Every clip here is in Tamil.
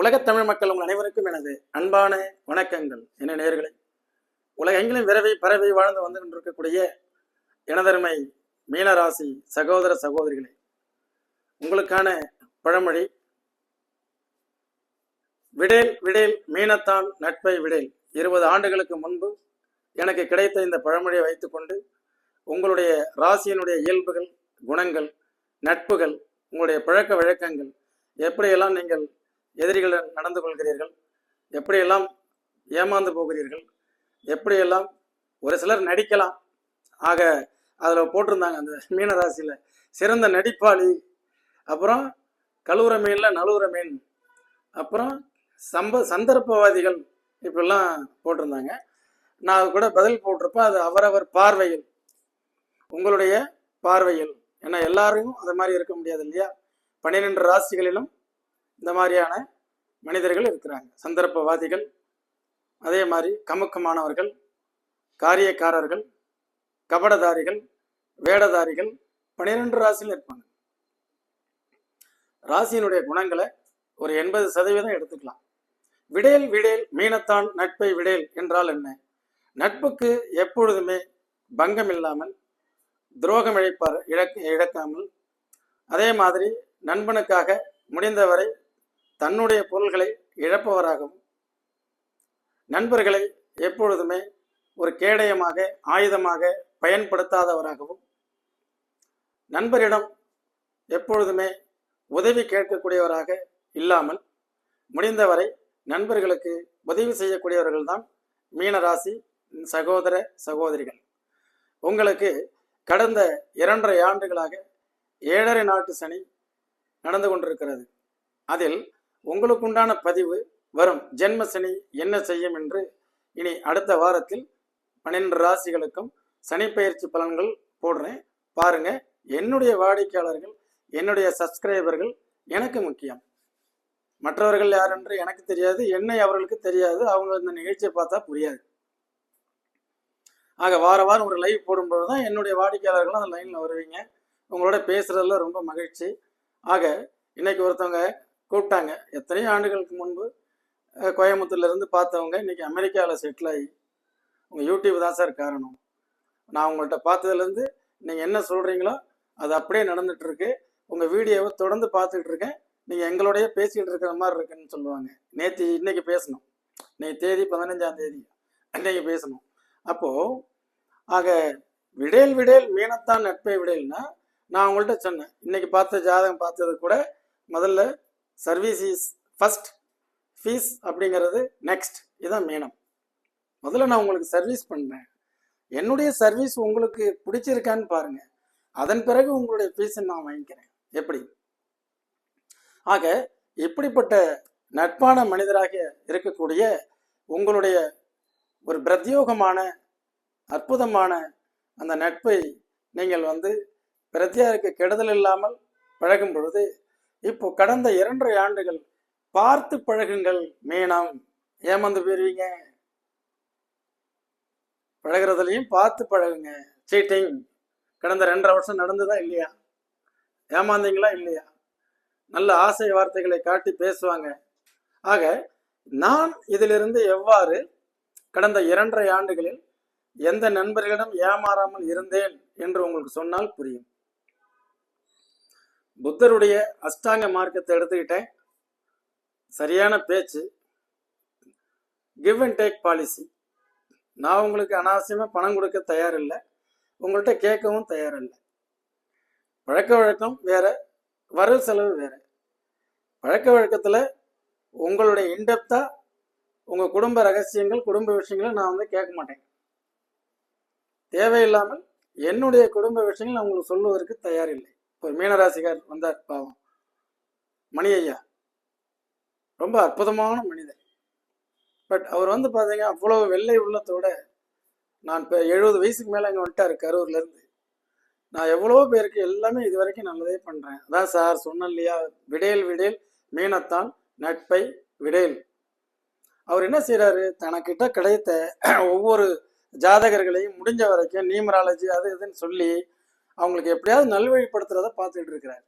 உலகத் தமிழ் மக்கள் உங்கள் அனைவருக்கும் எனது அன்பான வணக்கங்கள். என நேர்களை உலகெங்கிலும் விரவி பரவி வாழ்ந்து வந்து கொண்டிருக்கக்கூடிய எனதருமை மீனராசி சகோதர சகோதரிகளே உங்களுக்கான பழமொழி விடேல் விடேல் மீனத்தான் நட்பை விடேல். இருபது ஆண்டுகளுக்கு முன்பு எனக்கு கிடைத்த இந்த பழமொழியை வைத்துக்கொண்டு உங்களுடைய ராசியினுடைய இயல்புகள் குணங்கள் நட்புகள் உங்களுடைய பழக்க வழக்கங்கள் எப்படியெல்லாம் நீங்கள் எதிரிகளுடன் நடந்து கொள்கிறீர்கள்? எப்படியெல்லாம் ஏமாந்து போகிறீர்கள்? எப்படியெல்லாம் ஒரு சிலர் நடிக்கலாம்? ஆக அதில் போட்டிருந்தாங்க அந்த மீன ராசியில் சிறந்த நடிப்பாளி. அப்புறம் கழுவுற மீனில் நழுவுற மீன். அப்புறம் சம்ப சந்தர்ப்பவாதிகள் இப்படிலாம் போட்டிருந்தாங்க. நான் அது கூட பதில் போட்டிருப்பேன். அது அவரவர் பார்வையில். உங்களுடைய பார்வையில். ஏன்னா எல்லாரையும் அது மாதிரி இருக்க முடியாது இல்லையா? பன்னிரெண்டு ராசிகளிலும் இந்த மாதிரியான மனிதர்கள் இருக்கிறாங்க. சந்தர்ப்பவாதிகள் அதே மாதிரி கமுக்கமானவர்கள் காரியக்காரர்கள் கபடதாரிகள் வேடதாரிகள் பனிரெண்டு ராசியில் இருப்பாங்க. ராசியினுடைய குணங்களை ஒரு எண்பது சதவீதம் எடுத்துக்கலாம். விடேல் விடேல் மீனத்தான் நட்பை விடேல் என்றால் என்ன? நட்புக்கு எப்பொழுதுமே பங்கம் இல்லாமல் துரோகம் இழைப்பார் இழக்க இழக்காமல் அதே மாதிரி நண்பனுக்காக முடிந்தவரை தன்னுடைய பொருள்களை இழப்பவராகவும் நண்பர்களை எப்பொழுதுமே ஒரு கேடயமாக ஆயுதமாக பயன்படுத்தாதவராகவும் நண்பரிடம் எப்பொழுதுமே உதவி கேட்கக்கூடியவராக இல்லாமல் முடிந்தவரை நண்பர்களுக்கு உதவி செய்யக்கூடியவர்கள் தான் மீனராசி சகோதர சகோதரிகள். உங்களுக்கு கடந்த இரண்டரை ஆண்டுகளாக ஏழரை நாட்டு சனி நடந்து கொண்டிருக்கிறது. அதில் உங்களுக்குண்டான பதிவு வரும். ஜென்ம சனி என்ன செய்யும் என்று இனி அடுத்த வாரத்தில் பன்னிரண்டு ராசிகளுக்கும் சனி பயிற்சி பலன்கள் போடுறேன். பாருங்க என்னுடைய வாடிக்கையாளர்கள் என்னுடைய சப்ஸ்கிரைபர்கள் எனக்கு முக்கியம். மற்றவர்கள் யார் என்று எனக்கு தெரியாது என்னை அவர்களுக்கு தெரியாது அவங்க இந்த நிகழ்ச்சியை பார்த்தா புரியாது. ஆக வார வாரம் ஒரு லைவ் போடும்போது தான் என்னுடைய வாடிக்கையாளர்களும் அந்த லைனில் வருவீங்க. உங்களோட பேசுறதுல ரொம்ப மகிழ்ச்சி. ஆக இன்னைக்கு ஒருத்தவங்க கூப்பிட்டாங்க. எத்தனையோ ஆண்டுகளுக்கு முன்பு கோயம்புத்தூர்லேருந்து கோயம்புத்தூர்ல இருந்து பார்த்தவங்க இன்னைக்கு அமெரிக்காவில் செட்டில் ஆகி உங்கள் யூடியூப் தான் சார் காரணம். நான் உங்கள்கிட்ட பார்த்ததுலேருந்து நீங்கள் என்ன சொல்கிறீங்களோ அது அப்படியே நடந்துட்டு இருக்கு உங்கள் வீடியோவை தொடர்ந்து பார்த்துக்கிட்டு இருக்கேன் நீங்கள் எங்களோடய பேசிக்கிட்டு இருக்கிற மாதிரி இருக்குன்னு சொல்லுவாங்க. நேற்று இன்னைக்கு பேசணும். இன்னைக்கு தேதி பதினஞ்சாம் தேதி. அன்னைக்கு பேசணும். அப்போது ஆக விடேல் விடேல் மீனத்தான் நட்பை விடேல்னா நான் உங்கள்கிட்ட சொன்னேன். இன்னைக்கு பார்த்த ஜாதகம் பார்த்தது கூட முதல்ல சர்வீஸ் இஸ் ஃபஸ்ட் ஃபீஸ் அப்படிங்கிறது நெக்ஸ்ட் இதுதான் மீனம். முதல்ல நான் உங்களுக்கு சர்வீஸ் பண்ணுறேன் என்னுடைய சர்வீஸ் உங்களுக்கு பிடிச்சிருக்கான்னு பாருங்க. அதன் பிறகு உங்களுடைய ஃபீஸை நான் வாங்கிக்கிறேன். எப்படி? ஆக இப்படிப்பட்ட நட்பான மனிதராக இருக்கக்கூடிய உங்களுடைய ஒரு பிரத்யோகமான அற்புதமான அந்த நட்பை நீங்கள் வந்து பிரத்தியாருக்கு கெடுதல் இல்லாமல் பழகும் பொழுது இப்போ கடந்த இரண்டரை ஆண்டுகள் பார்த்து பழகுங்கள் மீனம். ஏமாந்து போயிருவீங்க. பழகுறதுலையும் பார்த்து பழகுங்க. சீட்டிங் கடந்த ரெண்டரை வருஷம் நடந்ததா இல்லையா? ஏமாந்தீங்களா இல்லையா? நல்ல ஆசை வார்த்தைகளை காட்டி பேசுவாங்க. ஆக நான் இதிலிருந்து எவ்வாறு கடந்த இரண்டரை ஆண்டுகளில் எந்த நண்பர்களிடம் ஏமாறாமல் இருந்தேன் என்று உங்களுக்கு சொன்னால் புரியும். புத்தருடைய அஷ்டாங்க மார்க்கத்தை எடுத்துக்கிட்டேன். சரியான பேச்சு. கிவ் அண்ட் டேக் பாலிசி நான் உங்களுக்கு அனாவசியமாக பணம் கொடுக்க தயாரில்லை. உங்கள்கிட்ட கேட்கவும் தயாரில்லை. பழக்க வழக்கம் வேற வரவு செலவு வேற. பழக்க வழக்கத்தில் உங்களுடைய இன்டெப்தா உங்கள் குடும்ப ரகசியங்கள் குடும்ப விஷயங்களை நான் வந்து கேட்க மாட்டேன். தேவையில்லாமல் என்னுடைய குடும்ப விஷயங்கள் நான் உங்களுக்கு சொல்லுவதற்கு தயாரில்லை. ஒரு மீனராசிகார் வந்தார் பாவம். மணி ஐயா ரொம்ப அற்புதமான மனிதர். பட் அவர் வந்து பார்த்தீங்க அவ்வளோ வெள்ளை உள்ளத்தோட நான் இப்போ எழுபது வயசுக்கு மேலே அங்கே வந்துட்டார் கரூர்லேருந்து. நான் எவ்வளோ பேருக்கு எல்லாமே இது வரைக்கும் நல்லதே பண்ணுறேன் அதான் சார் சொன்னேன் இல்லையா? விடேல் விடேல் மீனத்தான் நட்பை விடேல் அவர் என்ன செய்கிறாரு தனக்கிட்ட கிடைத்த ஒவ்வொரு ஜாதகர்களையும் முடிஞ்ச வரைக்கும் நியூமராலஜி அது இதுன்னு சொல்லி அவங்களுக்கு எப்படியாவது நல்வழிப்படுத்துறத பார்த்துட்டு இருக்கிறார்.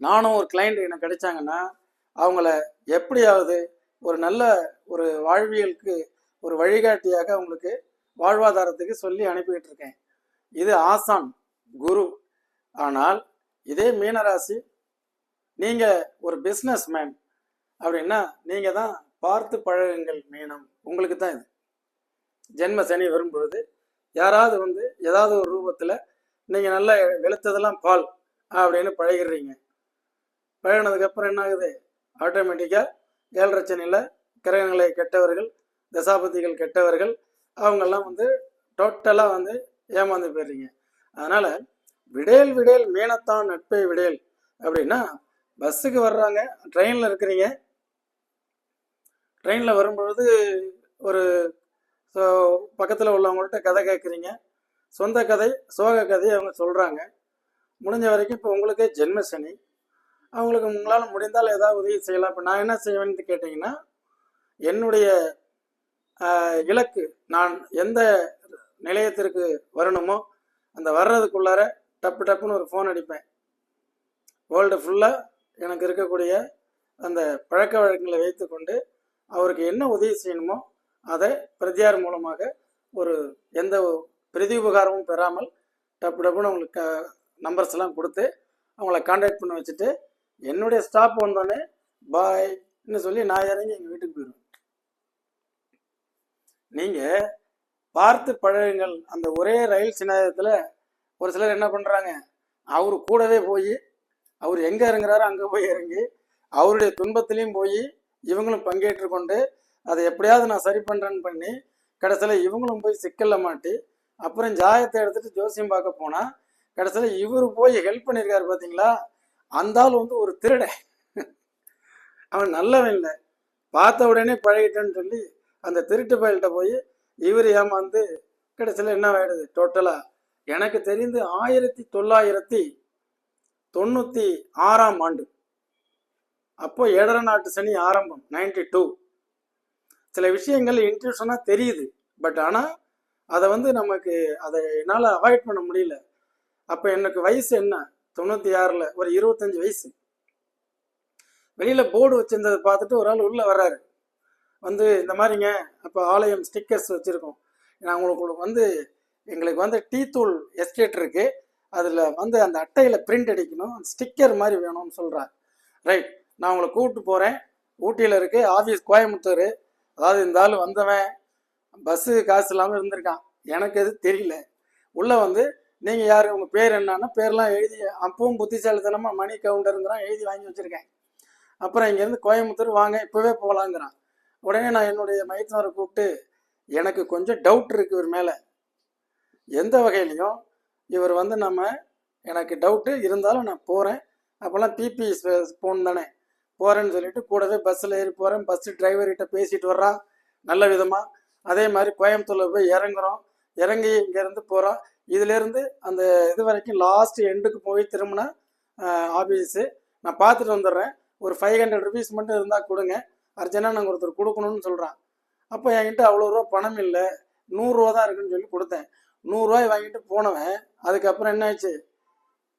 நானும் ஒரு கிளைண்ட் எனக்கு கிடைச்சாங்கன்னா அவங்கள எப்படியாவது ஒரு நல்ல ஒரு வாழ்வியலுக்கு ஒரு வழிகாட்டியாக அவங்களுக்கு வாழ்வாதாரத்துக்கு சொல்லி அனுப்பிக்கிட்டு இருக்கேன். இது ஆசான் குரு. ஆனால் இதே மீனராசி நீங்கள் ஒரு பிஸ்னஸ் மேன் அப்படின்னா நீங்கள் தான் பார்த்து பழகுங்கள் மீனம். உங்களுக்கு தான் இது. ஜென்ம சனி வரும்பொழுது யாராவது வந்து ஏதாவது ஒரு ரூபத்தில் நீங்கள் நல்லா வெளுத்ததெல்லாம் பால் அப்படின்னு பழகிடுறீங்க. பழகினதுக்கப்புறம் என்ன ஆகுது ஆட்டோமேட்டிக்காக ஏழரை கிரகங்களை கெட்டவர்கள் தசாபதிகள் கெட்டவர்கள் அவங்கெல்லாம் வந்து டோட்டலாக வந்து ஏமாந்து போயிடுறீங்க. அதனால் விடேல் விடேல் மீனத்தான் நட்பை விடேல் அப்படின்னா பஸ்ஸுக்கு வர்றாங்க ட்ரெயினில் இருக்கிறீங்க. ட்ரெயினில் வரும்பொழுது ஒரு ஸோ பக்கத்தில் உள்ளவங்கள்ட்ட கதை கேட்குறீங்க சொந்த கதை சோக கதை அவங்க சொல்கிறாங்க முடிஞ்ச வரைக்கும் இப்போ உங்களுக்கே ஜென்ம சனி. அவங்களுக்கு உங்களால் முடிந்தால் ஏதாவது உதவி செய்யலாம். இப்போ நான் என்ன செய்வேன்னு கேட்டிங்கன்னா என்னுடைய இலக்கு நான் எந்த நிலையத்திற்கு வரணுமோ அந்த வர்றதுக்குள்ளார டப்பு டப்புன்னு ஒரு ஃபோன் அடிப்பேன். வேர்ல்டு ஃபுல்லாக எனக்கு இருக்கக்கூடிய அந்த பழக்க வழக்கங்களை வைத்துக்கொண்டு அவருக்கு என்ன உதவி செய்யணுமோ அதை பிரதியார் மூலமாக ஒரு எந்த பிரதி உபகாரமும் பெறாமல் டப்பு டப்புன்னு அவங்களுக்கு நம்பர்ஸ் எல்லாம் கொடுத்து அவங்கள காண்டாக்ட் பண்ண வச்சுட்டு என்னுடைய ஸ்டாப் வந்தோடனே பாய்ன்னு சொல்லி நான் இறங்கி எங்கள் வீட்டுக்கு போயிடுவேன் நீங்கள் பார்த்து பழகுங்கள். அந்த ஒரே ரயில் சிநாயகத்தில் ஒரு சிலர் என்ன பண்ணுறாங்க அவர் கூடவே போய் அவர் எங்கே இறங்குறாரோ அங்கே போய் இறங்கி அவருடைய துன்பத்திலையும் போய் இவங்களும் பங்கேற்று கொண்டு அதை எப்படியாவது நான் சரி பண்ணுறேன்னு பண்ணி கடைசியில் இவங்களும் போய் சிக்கலில் மாட்டி அப்புறம் ஜாயத்தை எடுத்துகிட்டு ஜோசியம் பார்க்க போனால் கடைசியில் இவர் போய் ஹெல்ப் பண்ணியிருக்காரு பார்த்தீங்களா அந்த ஆள் வந்து ஒரு திருடை. அவன் நல்லவன் இல்லை. பார்த்த உடனே பழகிட்டேன்னு சொல்லி அந்த திருட்டு பயல்கிட்ட போய் இவர் ஏமாந்து கடைசியில் என்ன ஆகிடுது டோட்டலாக எனக்கு தெரிந்து ஆயிரத்தி தொள்ளாயிரத்தி தொண்ணூற்றி ஆறாம் ஆண்டு. அப்போ ஏழரை நாட்டு சனி ஆரம்பம் நைன்டி டூ சில விஷயங்கள் இன்ட்யூஷனாக தெரியுது. பட் ஆனால் அதை வந்து நமக்கு அதை என்னால் அவாய்ட் பண்ண முடியல. அப்போ எனக்கு வயசு என்ன? தொண்ணூற்றி ஆறில் ஒரு இருபத்தஞ்சி வயசு. வெளியில் போர்டு வச்சிருந்ததை பார்த்துட்டு ஒரு ஆள் உள்ளே வர்றாரு. வந்து இந்த மாதிரிங்க அப்போ ஆலயம் ஸ்டிக்கர்ஸ் வச்சுருக்கோம். நான் உங்களுக்கு வந்து எங்களுக்கு வந்து டீ தூள் எஸ்டேட் இருக்குது அதில் வந்து அந்த அட்டையில் பிரிண்ட் அடிக்கணும். ஸ்டிக்கர் மாதிரி வேணும்னு சொல்கிறார் ரைட் நான் உங்களை கூப்பிட்டு போகிறேன் ஊட்டியில் இருக்குது ஆஃபீஸ் கோயம்புத்தூர். அதாவது இந்த ஆள் வந்தவன் பஸ்ஸு காசு இல்லாமல் இருந்திருக்கான். எனக்கு எது தெரியல. உள்ளே வந்து நீங்கள் யார்? உங்கள் பேர் என்னன்னா? பேர்லாம் எழுதி அப்பவும் புத்திசாலித்தனமாக மணி கவுண்டருங்கிறான் எழுதி வாங்கி வச்சுருக்கேன். அப்புறம் இங்கேருந்து கோயம்புத்தூர் வாங்க இப்போவே போகலாங்கிறான் உடனே நான் என்னுடைய மைத்தனரை கூப்பிட்டு எனக்கு கொஞ்சம் டவுட் இருக்குது இவர் மேலே. எந்த வகையிலையும் இவர் வந்து நம்ம எனக்கு டவுட்டு இருந்தாலும் நான் போகிறேன் அப்போல்லாம் பிபி போன் தானே. போகிறேன்னு சொல்லிட்டு கூடவே பஸ்ஸில் ஏறி போகிறேன் பஸ் டிரைவர்கிட்ட பேசிட்டு வர்றான் நல்ல விதமாக அதே மாதிரி கோயம்புத்தூர்ல போய் இறங்குறோம். இறங்கி இங்கேருந்து போகிறோம் இதுலேருந்து அந்த இது வரைக்கும் லாஸ்ட் எண்டுக்கு போய் திரும்பின ஆஃபீஸு நான் பார்த்துட்டு வந்துடுறேன். ஒரு ஃபைவ் ஹண்ட்ரட் ருபீஸ் மட்டும் இருந்தால் கொடுங்க. அர்ஜென்ட்டாக நாங்கள் ஒருத்தர் கொடுக்கணும்னு சொல்கிறான் அப்போ என்கிட்ட அவ்வளோ ரூபா பணம் இல்லை. நூறுரூவா தான் இருக்குன்னு சொல்லி கொடுத்தேன். நூறுரூவாய் வாங்கிட்டு போனவன். அதுக்கப்புறம் என்ன ஆச்சு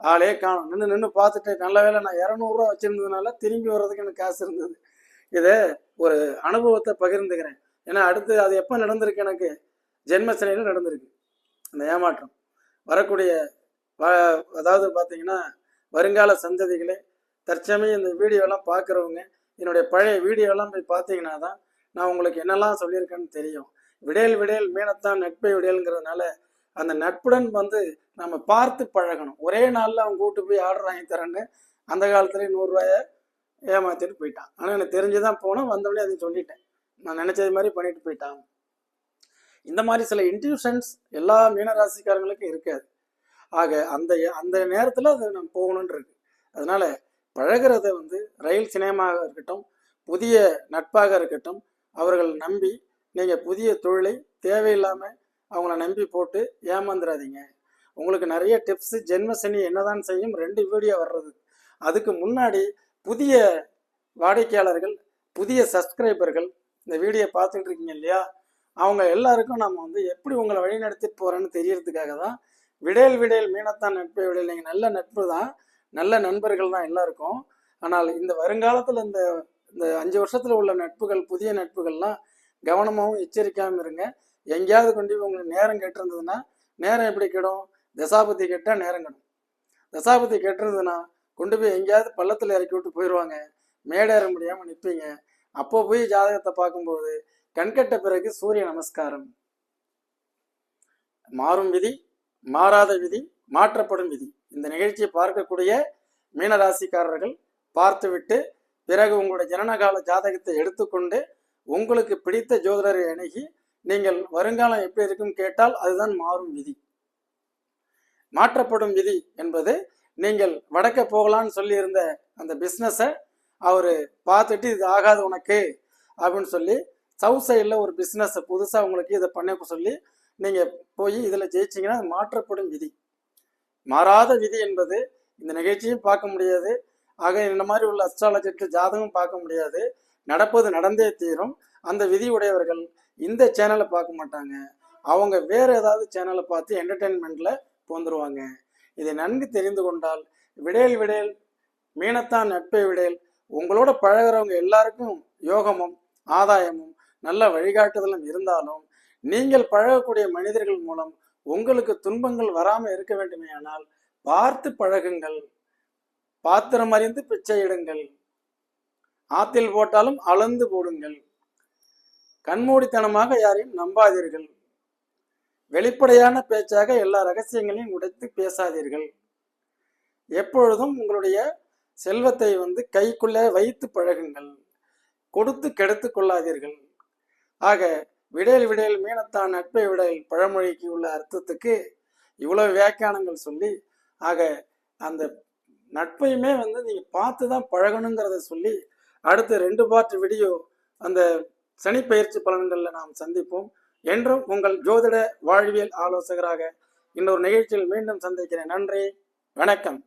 ஆளே காணும். நின்று நின்று பார்த்துட்டு நல்ல வேளை நான் இரநூறுவா வச்சிருந்ததுனால திரும்பி வர்றதுக்கு எனக்கு காசு இருந்தது. இதை ஒரு அனுபவத்தை பகிர்ந்துக்கிறேன். ஏன்னா அடுத்து அது எப்போ நடந்திருக்கு எனக்கு? ஜென்மசனையில் நடந்திருக்கு. அந்த ஏமாற்றம். வரக்கூடிய அதாவது பார்த்தீங்கன்னா வருங்கால சந்ததிகளே தற்சமயம் இந்த வீடியோலாம் பார்க்குறவங்க என்னுடைய பழைய வீடியோலாம் போய் பார்த்தீங்கன்னா தான் நான் உங்களுக்கு என்னெல்லாம் சொல்லியிருக்கேன்னு தெரியும். விடையல் விடையல் மீனத்தான் நட்பை விடையல்ங்கிறதுனால அந்த நட்புடன் வந்து நம்ம பார்த்து பழகணும். ஒரே நாளில் அவன் கூட்டு போய் ஆர்டர் வாங்கி தரேன்னு அந்த காலத்துலேயே நூறுரூவாய ஏமாத்திட்டு போயிட்டான். ஆனால் எனக்கு தெரிஞ்சு தான் போனோம். வந்தவொடனே அதை சொல்லிட்டேன். நான் நினச்சது மாதிரி பண்ணிட்டு போயிட்டான். இந்த மாதிரி சில இன்ட்யூஷன்ஸ் எல்லா மீனராசிக்காரங்களுக்கும் இருக்காது. ஆக அந்த அந்த நேரத்தில் அது நம்ம போகணுன் இருக்கு. அதனால பழகிறத வந்து ரயில் சினிமாவாக இருக்கட்டும் புதிய நட்பாக இருக்கட்டும் அவர்கள் நம்பி நீங்கள் புதிய தொழிலை தேவையில்லாமல் அவங்கள நம்பி போட்டு ஏமாந்துடாதீங்க உங்களுக்கு நிறைய டிப்ஸ் ஜென்மசனி என்னதான் செய்யும் ரெண்டு வீடியோ வர்றது. அதுக்கு முன்னாடி புதிய வாடிக்கையாளர்கள் புதிய சப்ஸ்கிரைபர்கள் இந்த வீடியோ பார்த்துட்டு இருக்கீங்க இல்லையா? அவங்க எல்லாருக்கும் நம்ம வந்து எப்படி உங்களை வழி நடத்திட்டு போறேன்னு தெரியறதுக்காக தான் விடையல் விடையல் மீனத்தான் நட்பை விடையல். நீங்கள் நல்ல நட்பு தான் நல்ல நண்பர்கள் தான் எல்லாருக்கும். ஆனால் இந்த வருங்காலத்தில் இந்த இந்த அஞ்சு வருஷத்தில் உள்ள நட்புகள் புதிய நட்புகள்லாம் கவனமாகவும் எச்சரிக்கையாகவும் இருங்க. எங்கேயாவது கொண்டு போய் உங்களுக்கு நேரம் கெட்டிருந்ததுன்னா நேரம் எப்படி கெடும்? தசாபதி கெட்டால் நேரம் கெடும். தசாபதி கெட்டிருந்ததுன்னா கொண்டு போய் எங்கேயாவது பள்ளத்தில் இறக்கி விட்டு போயிடுவாங்க மேடேற முடியாமல் நிற்பீங்க அப்போ போய் ஜாதகத்தை பார்க்கும்போது கண்கட்ட பிறகு சூரிய நமஸ்காரம். மாறும் விதி மாறாத விதி மாற்றப்படும் விதி. இந்த நிகழ்ச்சியை பார்க்கக்கூடிய மீனராசிக்காரர்கள் பார்த்துவிட்டு பிறகு உங்களுடைய ஜனனகால ஜாதகத்தை எடுத்துக்கொண்டு உங்களுக்கு பிடித்த ஜோதிடரை அணுகி நீங்கள் வருங்காலம் எப்படி இருக்கும் கேட்டால் அதுதான் மாறும் விதி. மாற்றப்படும் விதி என்பது நீங்கள் வடக்க போகலான்னு சொல்லியிருந்த அந்த பிஸ்னஸை அவர் பார்த்துட்டு இது ஆகாது உனக்கு அப்படின்னு சொல்லி சவுத் சைடில் ஒரு பிஸ்னஸை புதுசாக உங்களுக்கு இதை பண்ண சொல்லி நீங்கள் போய் இதில் ஜெயிச்சிங்கன்னா அது மாற்றப்படும் விதி. மாறாத விதி என்பது இந்த நிகழ்ச்சியும் பார்க்க முடியாது. ஆக இந்த மாதிரி உள்ள அஸ்ட்ராலஜிக்கு ஜாதகம் பார்க்க முடியாது. நடப்பது நடந்தே தீரும். அந்த விதி உடையவர்கள் இந்த சேனலை பார்க்க மாட்டாங்க. அவங்க வேற ஏதாவது சேனலை பார்த்து என்டர்டெயின்மெண்ட்ல போந்துருவாங்க இதை நன்கு தெரிந்து கொண்டால் விடையல் விடையல் மீனத்தான் நட்பை விடையல் உங்களோட பழகுறவங்க எல்லாருக்கும் யோகமும் ஆதாயமும் நல்ல வழிகாட்டுதலும் இருந்தாலும் நீங்கள் பழகக்கூடிய மனிதர்கள் மூலம் உங்களுக்கு துன்பங்கள் வராமல் இருக்க வேண்டுமே ஆனால் பார்த்து பழகுங்கள். பாத்திரம் அறிந்து பிச்சையிடுங்கள் ஆத்தில் போட்டாலும் அளந்து போடுங்கள். கண்மூடித்தனமாக யாரையும் நம்பாதீர்கள். வெளிப்படையான பேச்சாக எல்லா ரகசியங்களையும் உடைத்து பேசாதீர்கள். எப்பொழுதும் உங்களுடைய செல்வத்தை வந்து கைக்குள்ளே வைத்து பழகுங்கள். கொடுத்து கெடுத்து கொள்ளாதீர்கள். ஆக விடையல் விடையல் மீனத்தான் நட்பை விடையல் பழமொழிக்கு உள்ள அர்த்தத்துக்கு இவ்வளவு வியாக்கியானங்கள் சொல்லி ஆக அந்த நட்பையுமே வந்து நீங்கள் பார்த்து தான் பழகணுங்கிறத சொல்லி அடுத்த ரெண்டு பார்ட் வீடியோ அந்த சனி பயிற்சி பலன்களில் நாம் சந்திப்போம். என்றும் உங்கள் ஜோதிட வாழ்வியல் ஆலோசகராக இன்னொரு நிகழ்ச்சியில் மீண்டும் சந்திக்கிறேன். நன்றி. வணக்கம்.